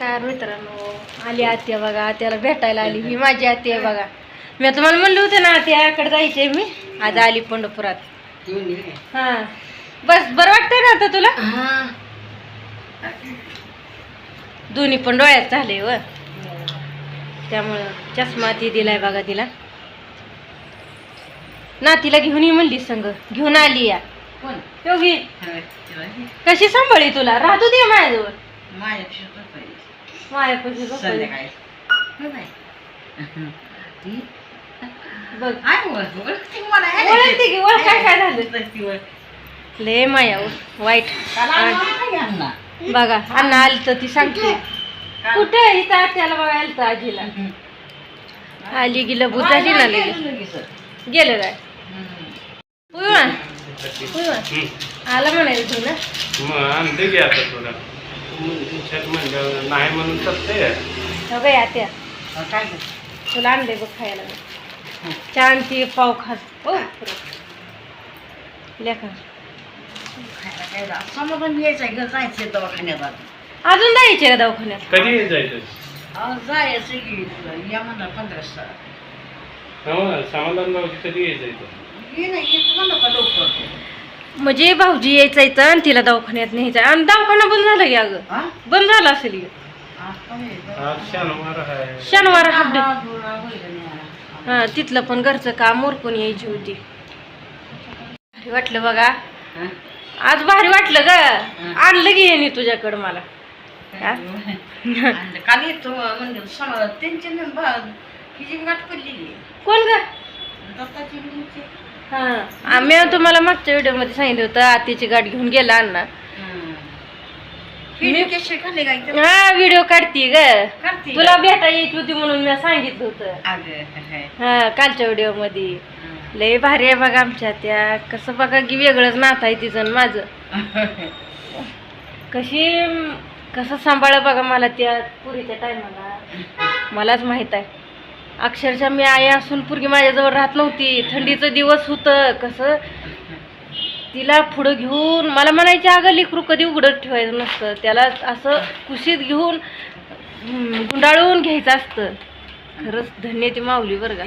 नमस्कार मित्रांनो. आली आत्या बघा आत्याला भेटायला आली ही माझी आत्या आहे बघा. मी तुम्हाला म्हणलं होतं ना आत्याकडे जायचे मी. आज आली पंढरपुरात. हा. बस बरं वाटतंय ना आता तुला? दोन्ही पण डोळ्यात झाले व. त्यामुळं चष्मा ती दिलाय बघा तिला. नातीला घेऊन ये म्हणली संग. घेऊन आली या. योगी. कशी सांभाळी तुला? राहतो दे माझ्याजवळ. मायापाशी बसायला. बघ. ओळखते की ओळख काय काय झालं? लय माया वाईट. बघा अण्णा आली तर ती सांगते. कुठे इथं? आत्याला बघायला तर आजीला. आली गेलं भूत झाली ना लगे गेलं काय? पुयवा पुयवा आला म्हणायचं तू ना? मग आणते की आता थोडं म्हणतात म्हणलं नाही म्हणून हो गं आत्या तुला आणले बघ खायला. छान ती पाव खात हो लेखा समाधान यायचं आहे जायचं दवाखान्यात अजून जायचे का दवाखान्यात. कधी जायचं जायचं की या म्हणा पंधरा हो समाधान कधी यायचं ये नाही येत म्हणा का लवकर. म्हणजे भाऊजी यायचं इथं आणि तिला दवाखान्यात न्यायचं. आणि दवाखाना बंद झाला की अगं. हा? बंद झाला असेल की. आज शनिवार आहे. शनिवार हाफ डे हा. हा तिथलं पण घरचं काम उरकून यायची होती. भारी वाटलं बघा? आज भारी वाटलं ग. आणलं की येणे तुझ्याकडं मला. हा? काल येतो म्हणजे सम- त्यांची न भा- हिची गाठ पडलेली कोण ग? दत्ताची मुलीची. हा. आम्ही तुम्हाला मागच्या व्हिडिओमध्ये सांगितलं होतं आतीची गाठ घेऊन गेला अण्णा. हं. हा व्हिडिओ काढती ग. तुला भेटा यायची होती म्हणून मी सांगितलं होतं. अगं हे. कालच्या व्हिडिओमध्ये. लय भारी आहे बघा आमच्या त्या. कसं बघा की वेगळंच नात आहे तिचं माझं. कशी कसं सांभाळ बघा मला त्या पुरीच्या टायमाला मलाच माहीत आहे. अक्षरशः मी आई असून पुरगी माझ्याजवळ राहत नव्हती. थंडीचं दिवस होतं. कसं? तिला पुढं घेऊन मला म्हणायचे अगं लेकरू कधी उघडत ठेवायचं नसतं. त्याला असं कुशीत घेऊन गुंडाळून घ्यायचं असतं. खरंच धन्य ती माऊली बरं का.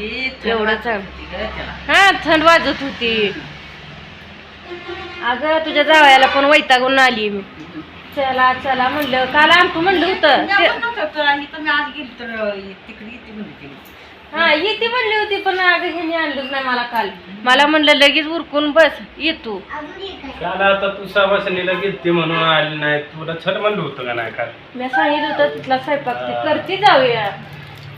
एवढं थंड चांग वाजत होती गं त्याला. हा थंड वाजत होती. अगं तुझ्या जावयाला पण वैतागून आली मी. चला चला म्हणलं काल आणतो म्हणलं होतं. हा येते म्हणली होती पण अगं ह्याने आणलंच नाही मला काल. मला म्हणलं लगेच उरकून बस येतो काल आता तू सवासणीला गेलती म्हणून आली नाही. तुला छट म्हणलं होतं का नाही काल? मी सांगितलं होतं तिथला स्वयंपाक ती करते जाऊया.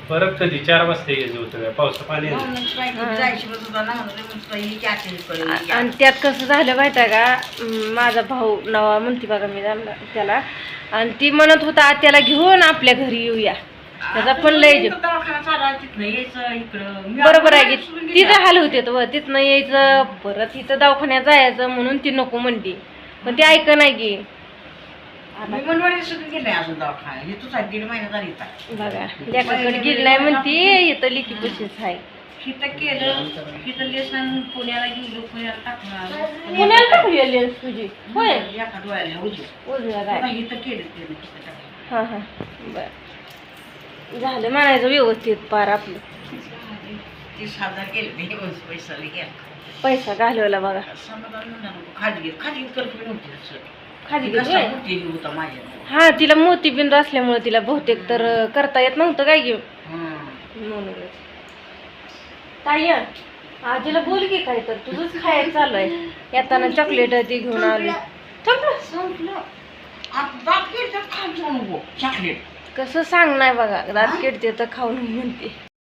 परत कधी? चार वाजता यायचं होतं का? पावसा पाणी जायची बस होता ना म्हणून म्हणतो की आठवणी पडेल, आणि त्यात कसं झालं माहिती आहे का? अं, माझा भाऊ नवा म्हणते बघा मी त्यांना- त्याला. आणि ती म्हणत होता त्याला घेऊन आपल्या घरी येऊया. त्याचा पण लय बरोबर आहे की गेला. हाल होते व तिथनं यायचं परत इथं दवाखान्यात जायचं म्हणून ती नको म्हणली पण ती ऐक नाही की. बघा लेखाकडे गेली नाही म्हणती इथं लिखी पशीच आहे पुण्याला टाकली लेन्स तुझी? होय. उजव्या. हां हां. बर. झालं म्हणायचं व्यवस्थित पार आपलं. तीस हजार गेले ते दोनशे पैशाला गेला. पैसा घालवला बघा. खाजगी खाजगी नव्हती कसा मोठी होता माझ्या. हा तिला मोतीबिंदू असल्यामुळे तिला बहुतेक तर अं, करता येत नव्हतं काय घेऊन? हं. म्हणूनच. ताई आजीला बोल की काय तर तुझंच खायचं चालू आहे. येताना चॉकलेट ती घेऊन आली. संपलं संपलं. आता नको चॉकलेट कसं सांग नाही बघा दात किडते तर खाऊन म्हणते.